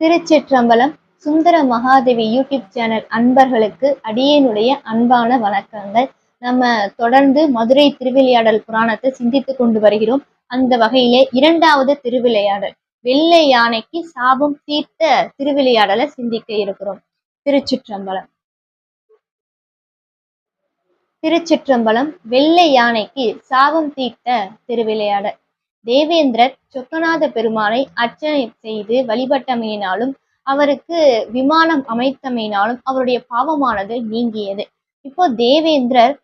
திருச்சிற்றம்பலம் Sundara Mahadevi YouTube channel அன்பர்களுக்கு அடியேனுடைய அன்பான வணக்கங்கள். நம்ம தொடர்ந்து மதுரை திருவிளையாடல் புராணத்தை சிந்தித்து கொண்டு வருகிறோம். அந்த வகையிலே இரண்டாவது திருவிளையாடல் வெள்ளை யானைக்கு சாபம் தீர்த்த திருவிளையாடலை சிந்திக்க இருக்கிறோம். திருச்சிற்றம்பலம். திருச்சிற்றம்பலம் வெள்ளை யானைக்கு சாபம் தீர்த்த திருவிளையாடல். தேவேந்திரர் சொக்கநாத பெருமானை அர்ச்சனை செய்து வழிபட்டமையினாலும் அவருக்கு விமானம் அமைத்தமையினாலும் அவருடைய பாவமானது நீங்கியது. இப்போ தேவேந்திரர்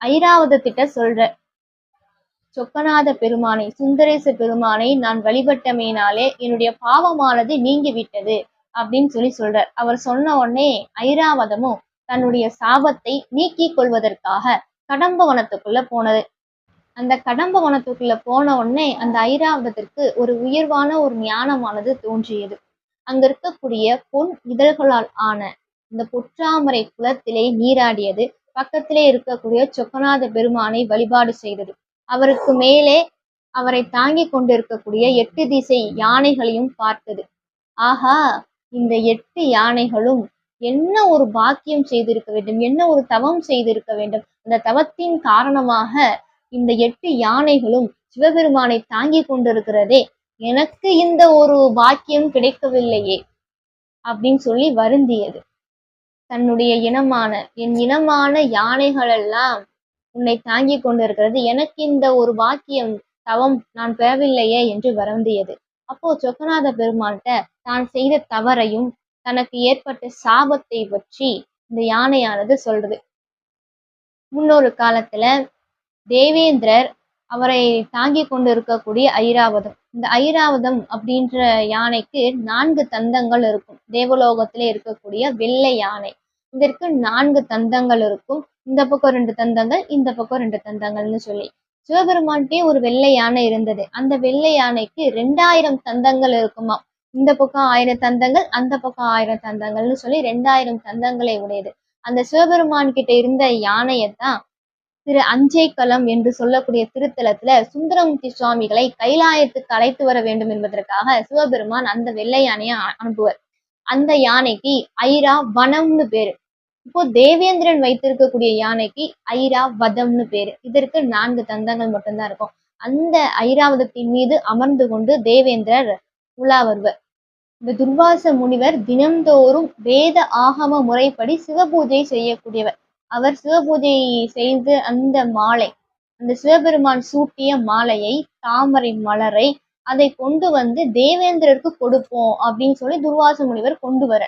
ஐராவதத்திட்ட சொல்ற சொக்கநாத பெருமானை சுந்தரேச பெருமானை நான் வழிபட்டமையினாலே என்னுடைய பாவமானது நீங்கி விட்டது அப்படின்னு சொல்லி சொல்றார். அவர் சொன்ன உடனே ஐராவதமும் தன்னுடைய சாபத்தை நீக்கிக் கொள்வதற்காக கடம்பவனத்துக்குள்ள போனது. அந்த கடம்ப வனத்துக்குள்ள போன உடனே அந்த ஐராவதத்திற்கு ஒரு உயர்வான ஒரு ஞானமானது தோன்றியது. அங்க இருக்கக்கூடிய பொன் இதழ்களால் ஆன இந்த பொற்றாமரை குளத்திலே நீராடியது. பக்கத்திலே இருக்கக்கூடிய சொக்கநாத பெருமானை வழிபாடு செய்தது. அவருக்கு மேலே அவரை தாங்கி கொண்டிருக்கக்கூடிய எட்டு திசை யானைகளையும் பார்த்தது. ஆஹா இந்த எட்டு யானைகளும் என்ன ஒரு பாக்கியம் செய்திருக்க வேண்டும்? என்ன ஒரு தவம் செய்திருக்க வேண்டும்? அந்த தவத்தின் காரணமாக இந்த எட்டு யானைகளும் சிவபெருமானை தாங்கி கொண்டிருக்கிறதே. எனக்கு இந்த ஒரு பாக்கியம் கிடைக்கவில்லையே அப்படின்னு சொல்லி வருந்தியது. தன்னுடைய இனமான என் இனமான யானைகள் எல்லாம் உன்னை தாங்கி கொண்டிருக்கிறது. எனக்கு இந்த ஒரு வாக்கியம் தவம் நான் பெறவில்லையே என்று வருந்தியது. அப்போ சொக்கநாத பெருமான்கிட்ட தான் செய்த தவறையும் தனக்கு ஏற்பட்ட சாபத்தை பற்றி இந்த யானையானது சொல்றது. முன்னொரு காலத்துல தேவேந்திரர் அவரை தாங்கி கொண்டு இருக்கக்கூடிய ஐராவதம். இந்த ஐராவதம் அப்படின்ற யானைக்கு நான்கு தந்தங்கள் இருக்கும். தேவலோகத்திலே இருக்கக்கூடிய வெள்ளை யானை. இதற்கு நான்கு தந்தங்கள் இருக்கும். இந்த பக்கம் ரெண்டு தந்தங்கள் இந்த பக்கம் ரெண்டு தந்தங்கள்னு சொல்லி. சிவபெருமான்கிட்டே ஒரு வெள்ளை யானை இருந்தது. அந்த வெள்ளை யானைக்கு ரெண்டாயிரம் தந்தங்கள் இருக்குமா? இந்த பக்கம் ஆயிரம் தந்தங்கள் அந்த பக்கம் ஆயிரம் தந்தங்கள்னு சொல்லி ரெண்டாயிரம் தந்தங்களை உடையது. அந்த சிவபெருமான் கிட்ட இருந்த யானையைத்தான் திரு அஞ்சேக்கலம் என்று சொல்லக்கூடிய திருத்தலத்துல சுந்தரமூர்த்தி சுவாமிகளை கைலாயத்துக்கு அழைத்து வர வேண்டும் என்பதற்காக சிவபெருமான் அந்த வெள்ளை யானையை அனுப்புவர். அந்த யானைக்கு ஐரா வனம்னு பேரு. இப்போ தேவேந்திரன் வைத்திருக்கக்கூடிய யானைக்கு ஐரா வதம்னு பேரு. இதற்கு நான்கு தந்தங்கள் மட்டும்தான் இருக்கும். அந்த ஐராவதத்தின் மீது அமர்ந்து கொண்டு தேவேந்திரர் உலா வருவர். இந்த துர்வாச முனிவர் தினம்தோறும் வேத ஆகம முறைப்படி சிவபூஜை செய்யக்கூடியவர். அவர் சிவபூஜை செய்து அந்த மாலை அந்த சிவபெருமான் சூட்டிய மாலையை தாமரை மலரை அதை கொண்டு வந்து தேவேந்திரருக்கு கொடுப்போம் அப்படின்னு சொல்லி துர்வாச முனிவர் கொண்டு வர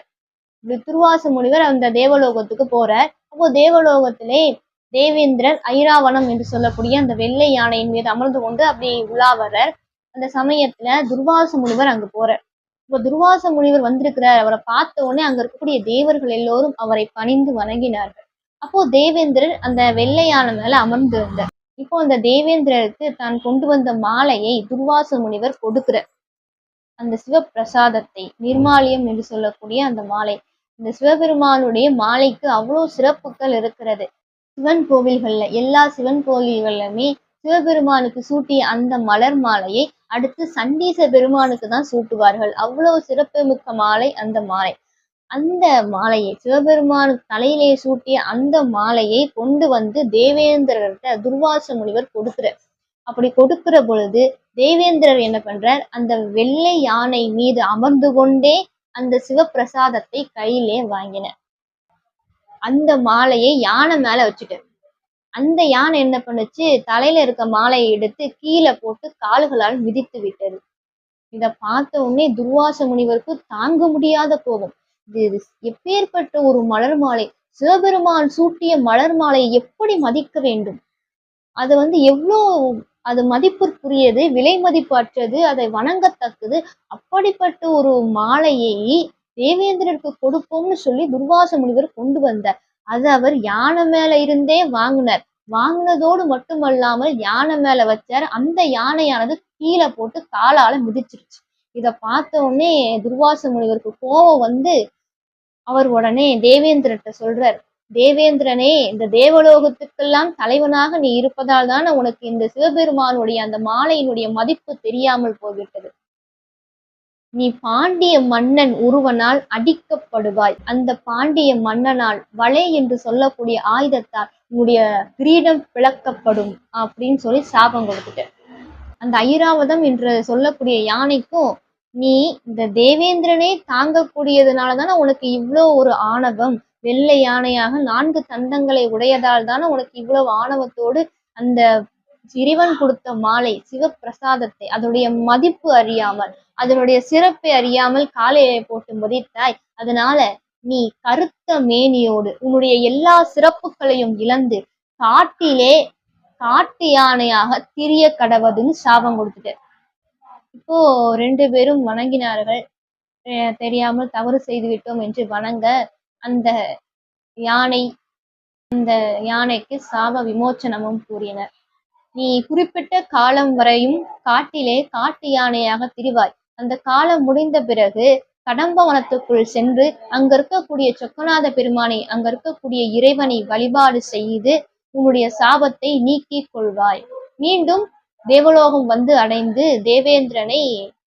இப்படி துர்வாச முனிவர் அந்த தேவலோகத்துக்கு போற அப்போ தேவலோகத்திலே தேவேந்திரர் ஐராவணம் என்று சொல்லக்கூடிய அந்த வெள்ளை யானையின் மீது அமர்ந்து கொண்டு அப்படி உலா வர்றார். அந்த சமயத்துல துர்வாச முனிவர் அங்க போறார். இப்போ துர்வாச முனிவர் வந்திருக்கிறார். அவரை பார்த்த உடனே அங்க இருக்கக்கூடிய தேவர்கள் எல்லோரும் அவரை பணிந்து வணங்கினார்கள். அப்போ தேவேந்திரர் அந்த வெள்ளையான மேல அமர்ந்திருந்தார். இப்போ அந்த தேவேந்திரருக்கு தான் கொண்டு வந்த மாலையை துர்வாச முனிவர் கொடுக்கிறார். அந்த சிவப்பிரசாதத்தை நிர்மாலியம் என்று சொல்லக்கூடிய அந்த மாலை இந்த சிவபெருமானுடைய மாலைக்கு அவ்வளோ சிறப்புகள் இருக்கிறது. சிவன் கோவில்கள்ல எல்லா சிவன் கோவில்கள்லுமே சிவபெருமானுக்கு சூட்டிய அந்த மலர் மாலையை அடுத்து சண்டீச பெருமானுக்கு தான் சூட்டுவார்கள். அவ்வளவு சிறப்பு மிக்க மாலை அந்த மாலை. அந்த மாலையை சிவபெருமான் தலையிலே சூட்டிய அந்த மாலையை கொண்டு வந்து தேவேந்திரர்கிட்ட துர்வாச முனிவர் கொடுக்குறார். அப்படி கொடுக்கிற பொழுது தேவேந்திரர் என்ன பண்றார்? அந்த வெள்ளை யானை மீது அமர்ந்து கொண்டே அந்த சிவப்பிரசாதத்தை கையிலே வாங்கினார். அந்த மாலையை யானை மேல வச்சுட்டார். அந்த யானை என்ன பண்ணுச்சு? தலையில இருக்க மாலையை எடுத்து கீழே போட்டு கால்களால் மிதித்து விட்டது. இதை பார்த்த உடனே துர்வாச முனிவருக்கு தாங்க முடியாத கோபம். இது எப்பேற்பட்ட ஒரு மலர் மாலை? சிவபெருமான் சூட்டிய மலர் மாலையை எப்படி மதிக்க வேண்டும்? அது வந்து எவ்வளோ அது மதிப்பிற்குரியது விலை மதிப்பற்றது அதை வணங்கத்தக்கது. அப்படிப்பட்ட ஒரு மாலையை தேவேந்திரருக்கு கொடுப்போம்னு சொல்லி துர்வாச முனிவர் கொண்டு வந்தார். அது அவர் யானை மேல இருந்தே வாங்கினார். வாங்கினதோடு மட்டுமல்லாமல் யானை மேல வச்சார். அந்த யானையானது கீழே போட்டு காலால மிதிச்சிருச்சு. இதை பார்த்த உடனே துர்வாச முனிவருக்கு கோபம் வந்து அவர் உடனே தேவேந்திரட்ட சொல்றார் தேவேந்திரனே இந்த தேவலோகத்துக்கெல்லாம் தலைவனாக நீ இருப்பதால் தான் உனக்கு இந்த சிவபெருமானுடைய அந்த மாலையினுடைய மதிப்பு தெரியாமல் போய்விட்டது. நீ பாண்டிய மன்னன் ஒருவனால் அடிக்கப்படுவாய். அந்த பாண்டிய மன்னனால் வலை என்று சொல்லக்கூடிய ஆயுதத்தால் உன்னுடைய கிரீடம் பிளக்கப்படும் அப்படின்னு சொல்லி சாபம் கொடுத்துட்டு அந்த ஐராவதம் என்று சொல்லக்கூடிய யானைக்கும் நீ இந்த தேவேந்திரனே தாங்கக்கூடியதுனால தானே உனக்கு இவ்வளோ ஒரு ஆணவம்? வெள்ளை யானையாக நான்கு தந்தங்களை உடையதால் தானே உனக்கு இவ்வளவு ஆணவத்தோடு அந்த இறைவன் கொடுத்த மாலை சிவப்பிரசாதத்தை அதனுடைய மதிப்பு அறியாமல் அதனுடைய சிறப்பை அறியாமல் காலையை போட்டு மதித்தாய் அதனால நீ கருத்த மேனியோடு உன்னுடைய எல்லா சிறப்புகளையும் இழந்து காட்டிலே காட்டு யானையாக திரிய கடவதுன்னு சாபம் கொடுத்துட்டு. இப்போ ரெண்டு பேரும் வணங்கினார்கள். தெரியாமல் தவறு செய்துவிட்டோம் என்று வணங்க அந்த யானை அந்த யானைக்கு சாப விமோச்சனமும் கூறினர் நீ குறிப்பிட்ட காலம் வரையும் காட்டிலே காட்டு யானையாக திரிவாய். அந்த காலம் முடிந்த பிறகு கடம்பவனத்துக்குள் சென்று அங்க இருக்கக்கூடிய சொக்கநாத பெருமானை அங்க இருக்கக்கூடிய இறைவனை வழிபாடு செய்து உன்னுடைய சாபத்தை நீக்கிக் கொள்வாய். மீண்டும் தேவலோகம் வந்து அடைந்து தேவேந்திரனை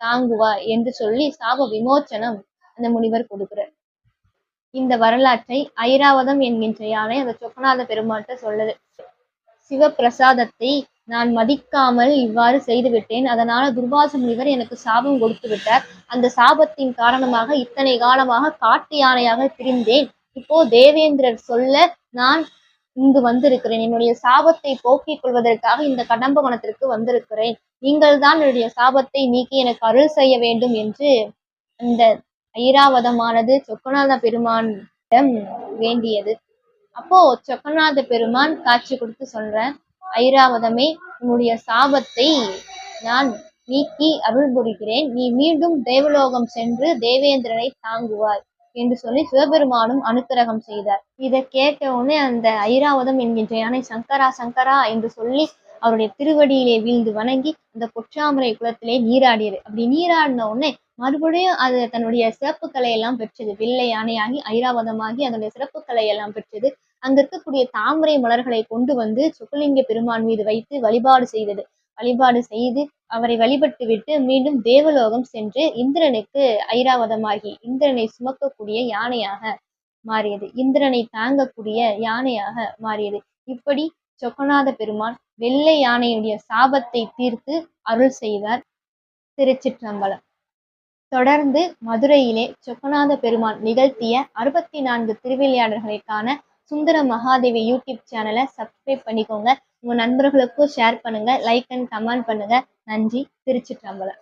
தாங்குவா என்று சொல்லி சாப விமோச்சனம் அந்த முனிவர் கொடுக்கிறார். இந்த வரலாற்றை ஐராவதம் என்கின்ற யானை அந்த சொக்கநாத பெருமாட்ட சொல்லுது சிவபிரசாதத்தை நான் மதிக்காமல் இவ்வாறு செய்துவிட்டேன். அதனால துர்வாச முனிவர் எனக்கு சாபம் கொடுத்து விட்டார். அந்த சாபத்தின் காரணமாக இத்தனை காலமாக காட்டு யானையாக திரிந்தேன் இப்போ தேவேந்திரர் சொல்ல நான் இங்கு வந்திருக்கிறேன். என்னுடைய சாபத்தை போக்கிக் கொள்வதற்காக இந்த கடம்பவனத்திற்கு வந்திருக்கிறேன். நீங்கள் தான் என்னுடைய சாபத்தை நீக்கி எனக்கு அருள் செய்ய வேண்டும் என்று அந்த ஐராவதமானது சொக்கநாத பெருமானிடம் வேண்டியது. அப்போ சொக்கநாத பெருமான் காட்சி கொடுத்து சொல்றேன் ஐராவதமே உன்னுடைய சாபத்தை நான் நீக்கி அருள் புரிகிறேன். நீ மீண்டும் தேவலோகம் சென்று தேவேந்திரனை தாங்குவாய். என்று சொல்லி சிவபெருமானும் அனுக்கிரகம் செய்தார். இதை கேட்ட உடனே அந்த ஐராவதம் என்கின்ற யானை சங்கரா சங்கரா என்று சொல்லி அவருடைய திருவடியிலே வீழ்ந்து வணங்கி அந்த பொற்றாமரை குளத்திலே நீராடியது. அப்படி நீராடின உடனே மறுபடியும் அது தன்னுடைய சிறப்புகளை எல்லாம் பெற்றது. வெள்ளை யானையாகி ஐராவதமாகி அதனுடைய சிறப்புகளை எல்லாம் பெற்றது. அங்க இருக்கக்கூடிய தாமரை மலர்களை கொண்டு வந்து சுக்கலிங்க பெருமான் மீது வைத்து வழிபாடு செய்தது. வழிபாடு செய்து அவரை வழிபட்டு விட்டு மீண்டும் தேவலோகம் சென்று இந்திரனுக்கு ஐராவதமாகி இந்திரனை சுமக்கக்கூடிய யானையாக மாறியது. இந்திரனை தாங்கக்கூடிய யானையாக மாறியது. இப்படி சொக்கநாத பெருமான் வெள்ளை யானையுடைய சாபத்தை தீர்த்து அருள் செய்தார் திருச்சிற்றம்பலம். தொடர்ந்து மதுரையிலே சொக்கநாத பெருமான் நிகழ்த்திய அறுபத்தி நான்கு திருவிளையாடல்களை காண சுந்தர மகாதேவி யூடியூப் சேனலை சப்ஸ்கிரைப் பண்ணிக்கோங்க. உங்கள் நண்பர்களுக்கும் ஷேர் பண்ணுங்க லைக் அண்ட் கமெண்ட் பண்ணுங்க. நன்றி. திருச்சிற்றம்பலம்.